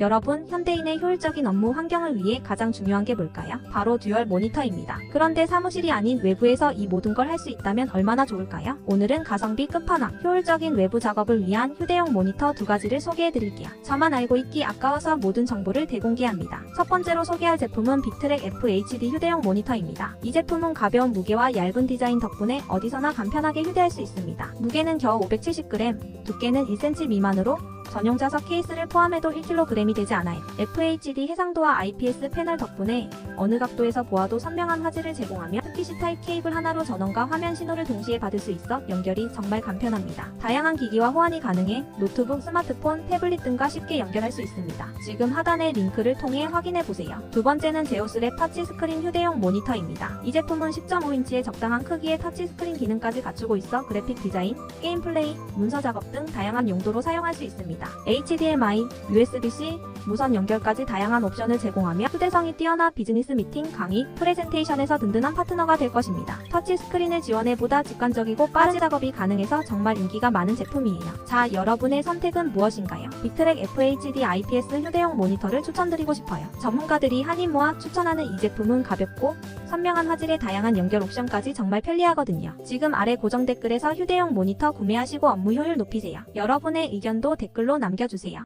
여러분, 현대인의 효율적인 업무 환경을 위해 가장 중요한 게 뭘까요? 바로 듀얼 모니터입니다. 그런데 사무실이 아닌 외부에서 이 모든 걸 할 수 있다면 얼마나 좋을까요? 오늘은 가성비 끝판왕, 효율적인 외부 작업을 위한 휴대용 모니터 두 가지를 소개해 드릴게요. 저만 알고 있기 아까워서 모든 정보를 대공개합니다. 첫 번째로 소개할 제품은 빅트랙 FHD 휴대용 모니터입니다. 이 제품은 가벼운 무게와 얇은 디자인 덕분에 어디서나 간편하게 휴대할 수 있습니다. 무게는 겨우 570g, 두께는 1cm 미만으로 전용 자석 케이스를 포함해도 1kg이 되지 않아요. FHD 해상도와 IPS 패널 덕분에 어느 각도에서 보아도 선명한 화질을 제공하며 특히 C타입 케이블 하나로 전원과 화면 신호를 동시에 받을 수 있어 연결이 정말 간편합니다. 다양한 기기와 호환이 가능해 노트북, 스마트폰, 태블릿 등과 쉽게 연결할 수 있습니다. 지금 하단의 링크를 통해 확인해 보세요. 두 번째는 제오스랩 터치 스크린 휴대용 모니터입니다. 이 제품은 10.5인치의 적당한 크기의 터치 스크린 기능까지 갖추고 있어 그래픽 디자인, 게임 플레이, 문서 작업 등 다양한 용도로 사용할 수 있습니다. HDMI, USB-C, 무선 연결까지 다양한 옵션을 제공하며 휴대성이 뛰어나 비즈니스 미팅, 강의, 프레젠테이션에서 든든한 파트너가 될 것입니다. 터치 스크린을 지원해 보다 직관적이고 빠른 작업이 가능해서 정말 인기가 많은 제품이에요. 자, 여러분의 선택은 무엇인가요? 빅트랙 FHD IPS 휴대용 모니터를 추천드리고 싶어요. 전문가들이 한이 모아 추천하는 이 제품은 가볍고 선명한 화질의 다양한 연결 옵션까지 정말 편리하거든요. 지금 아래 고정 댓글에서 휴대용 모니터 구매하시고 업무 효율 높이세요. 여러분의 의견도 댓글로 남겨주세요.